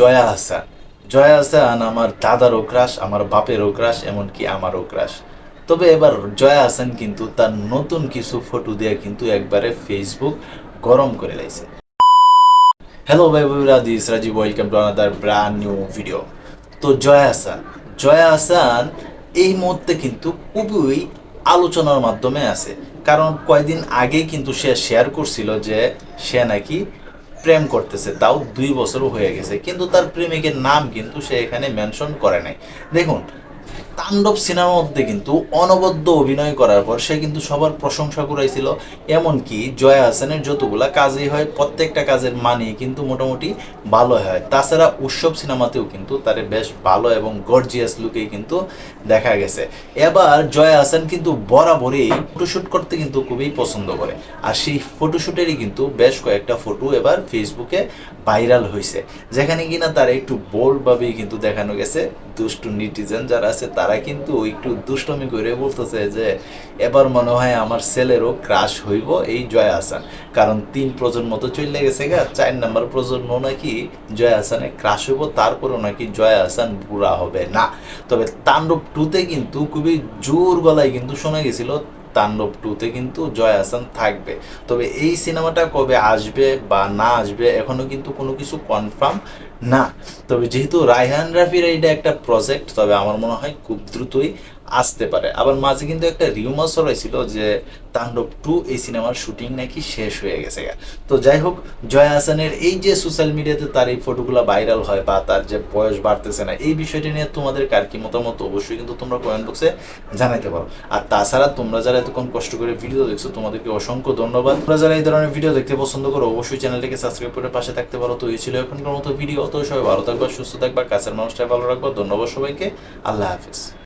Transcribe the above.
জয়া হাসান জয়া হাসান আমার দাদারও ক্রাশ আমার বাপেরও ক্রাশ এমনকি আমারও ক্রাশ তবে এবার জয়া হাসান কিন্তু তার নতুন কিছু ফটো দিয়ে কিন্তু একবারে ফেসবুক গরম করে লাইছে। হ্যালো ভাই বন্ধুরা this Rajib welcome to another brand new video তো জয়া হাসান জয়া হাসান এই মুহূর্তে কিন্তু খুবই আলোচনার মাধ্যমে আছে। কারণ কয়দিন আগেই কিন্তু সে শেয়ার করছিল যে সে নাকি প্রেম করতেছে, তাও দুই বছর হয়ে গেছে। কিন্তু তার প্রেমিকের নাম কিন্তু সে এখানে মেনশন করে নাই। দেখুন তাণ্ডব সিনেমার মধ্যে কিন্তু অনবদ্য অভিনয় করার পর সে কিন্তু সবার প্রশংসা করাইছিল এমনকি জয়া হাসানের যতগুলা কাজই হয়, প্রত্যেকটা কাজের মানে কিন্তু মোটামুটি ভালো হয়। তাছাড়া উৎসব সিনেমাতেও কিন্তু তারে বেশ ভালো এবং গর্জিয়াস লুকেই কিন্তু দেখা গেছে। এবার জয়া হাসান কিন্তু বরাবরই ফটোশুট করতে কিন্তু খুবই পছন্দ করে। আর সেই ফটোশ্যুটেরই কিন্তু বেশ কয়েকটা ফটো এবার ফেসবুকে ভাইরাল হয়েছে যেখানে কিনা তারা একটু বোল্ডভাবেই কিন্তু দেখানো গেছে। দুষ্টু নিটিজেন যারা আছে তারা কিন্তু একটু দুষ্টমি করে বলতেছে যে, এবার মনে হয় আমার ছেলেরও ক্রাশ হইব এই জয়া হাসান। কারণ তিন প্রজন্ম তো চলে গেছে গা, চার নাম্বার প্রজন্ম নাকি জয়া আসানে ক্রাশ হইব, তারপরেও নাকি জয়া আসান বুড়া হবে না। তবে তাণ্ডব টুতে কিন্তু খুবই জোর গলায় কিন্তু শোনা গেছিল তাণ্ডব টুতে কিন্তু জয় হাসান থাকবে। তবে এই সিনেমাটা কবে আসবে বা না আসবে এখনও কিন্তু কোনো কিছু কনফার্ম না। তবে যেহেতু রায়হান রাফির এইটা একটা প্রজেক্ট তবে আমার মনে হয় খুব দ্রুতই আসতে পারে। আবার মাঝে কিন্তু একটা রিউমার ছড়াইছিল যে তাণ্ডব টু এই সিনেমার শুটিং নাকি শেষ হয়ে গেছে। তো যাই হোক, জয়া হাসানের এই যে সোশ্যাল মিডিয়াতে তার এই ফটোগুলো ভাইরাল হয় বা তার যে বয়স বাড়তেছে না, এই বিষয়টি নিয়ে তোমাদের কার কি মতামত? অবশ্যই কিন্তু তোমরা কমেন্ট বক্সে জানাইতে পারো। আর তাছাড়া তোমরা যারা এতক্ষণ কষ্ট করে ভিডিও দেখছ, তোমাদেরকে অসংখ্য ধন্যবাদ। তোমরা যারা এই ধরনের ভিডিও দেখতে পছন্দ করো, অবশ্যই চ্যানেলটিকে সাবস্ক্রাইব করে পাশে থাকতে পারো। তো এই ছিল এখনকার মতো ভিডিও তো সবাই ভালো থাকবা, সুস্থ থাকবা, কাছের মানুষটাই ভালো রাখব। ধন্যবাদ সবাইকে। আল্লাহ হাফিজ।